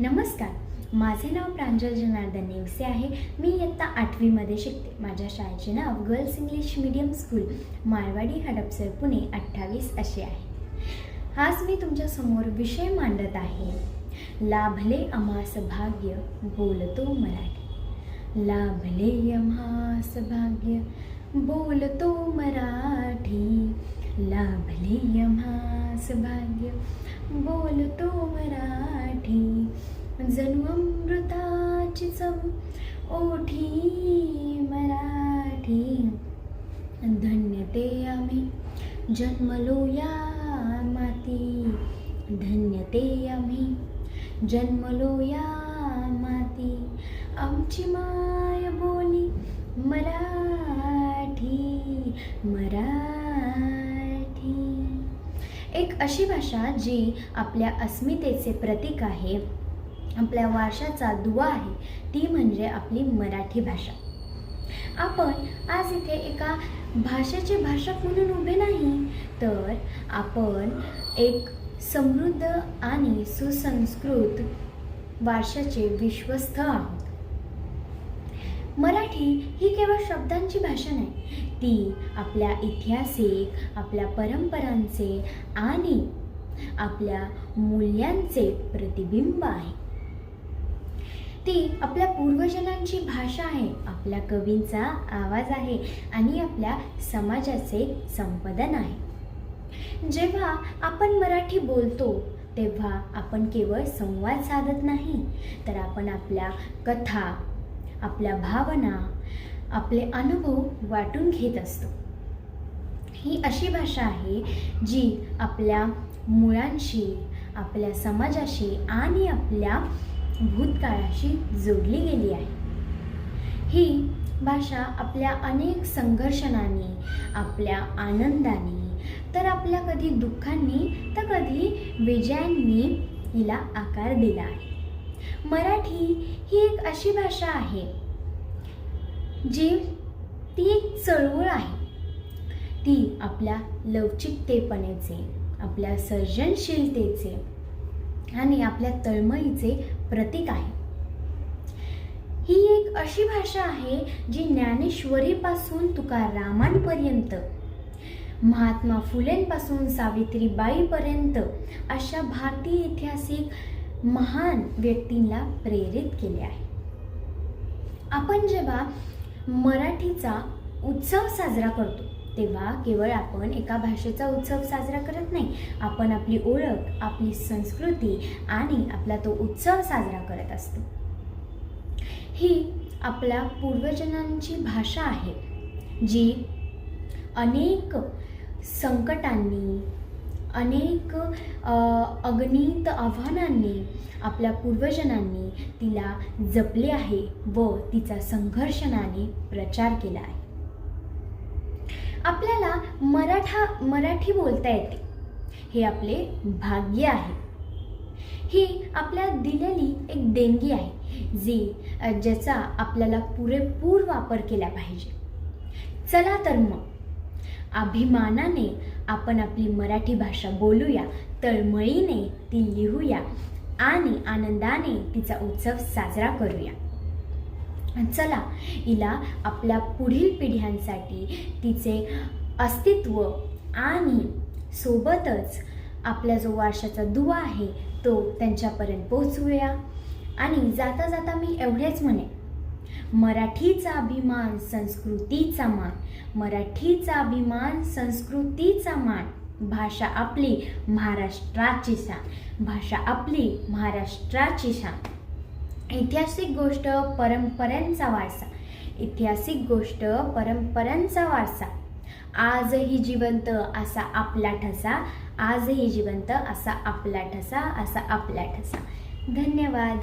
नमस्कार. माझे नाव प्रांजल जनार्दन नेवसे आहे. मी इयत्ता आठवीमध्ये शिकते. माझ्या शाळेचे नाव girls English medium school Malwadi Hadapsar Pune अठ्ठावीस असे आहे. आज मी तुमच्यासमोर विषय मांडत आहे. लाभले अमास भाग्य बोलतो मराठी. लाभले अमास भाग्य बोलतो मराठी. लाभले अमास भाग्य बोलतो मराठी. जणू अमृताची चव ओठी मराठी. धन्य ते आम्ही जन्मलो या माती. धन्य ते आम्ही जन्मलो या माती. आमची माय बोली मराठी मराठी. एक अशी भाषा जी आपल्या अस्मितेचे प्रतीक आहे. आपल्या वारशाचा दुवा आहे ती म्हणजे आपली मराठी भाषा. आपण आज इथे एका भाषेचे भाषक म्हणून उभे नाही तर आपण एक समृद्ध आणि सुसंस्कृत वारशाचे विश्वस्त आहोत. मराठी ही केवळ शब्दांची भाषा नाही ती आपल्या ऐतिहासिक आपल्या परंपरांचे आणि आपल्या मूल्यांचे प्रतिबिंब आहे. ती आपल्या पूर्वजनांची भाषा आहे आपल्या कवींचा आवाज आहे आणि आपल्या समाजाचे संपदन आहे. जेव्हा आपण मराठी बोलतो तेव्हा आपण केवळ संवाद साधत नाही तर आपण आपल्या कथा आपल्या भावना आपले अनुभव वाटून घेत असतो. ही अशी भाषा आहे जी आपल्या मुळांशी आपल्या समाजाशी आणि आपल्या भूतकाळाशी जोडली गेली आहे. ही भाषा आपल्या अनेक संघर्षणांनी आपल्या आनंदाने तर आपल्या कधी दुःखांनी तर कधी विजयांनी हिला आकार दिला आहे. मराठी ही एक अशी भाषा आहे जी ती एक चळवळ आहे. ती आपल्या लवचिकतेपणेचे आपल्या सर्जनशीलतेचे आणि आपल्या तळमळीचे प्रतीक आहे. ही एक अशी भाषा आहे जी ज्ञानेश्वरीपासून तुकारामांपर्यंत महात्मा फुलेंपासून सावित्रीबाईपर्यंत अशा भारतीय ऐतिहासिक महान व्यक्तींना प्रेरित केले आहे. आपण जेव्हा मराठीचा उत्सव साजरा करतो तेव्हा केवळ आपण एका भाषेचा उत्सव साजरा करत नाही आपण आपली ओळख आपली संस्कृती आणि आपला तो उत्सव साजरा करत असतो. ही आपल्या पूर्वजनांची भाषा आहे जी अनेक संकटांनी अनेक अगणित आव्हानांनी आपल्या पूर्वजनांनी तिला जपले आहे व तिचा संघर्षणाने प्रचार केला आहे. आपल्याला मराठा मराठी बोलता येते. हे आपले भाग्य आहे. ही आपल्या दिलेली एक देणगी आहे जी ज्याचा आपल्याला पुरेपूर वापर केला पाहिजे. चला तर मग. अभिमानाने आपण आपली मराठी भाषा बोलूया तळमळीने ती लिहूया आणि आनंदाने तिचा उत्सव साजरा करूया. चला हिला आपल्या पुढील पिढ्यांसाठी तिचे अस्तित्व आणि सोबतच आपला जो वारशाचा दुवा आहे तो त्यांच्यापर्यंत पोहोचवूया. आणि जाता जाता मी एवढेच म्हणे मराठीचा अभिमान संस्कृतीचा मान मराठीचा अभिमान संस्कृतीचा मान भाषा आपली महाराष्ट्राची शान भाषा आपली महाराष्ट्राची शान. ऐतिहासिक गोष्ट परंपरांचा वारसा. ऐतिहासिक गोष्ट परंपरांचा वारसा. आजही जिवंत असा आपला ठसा आजही जिवंत असा आपला ठसा असा आपला ठसा. धन्यवाद.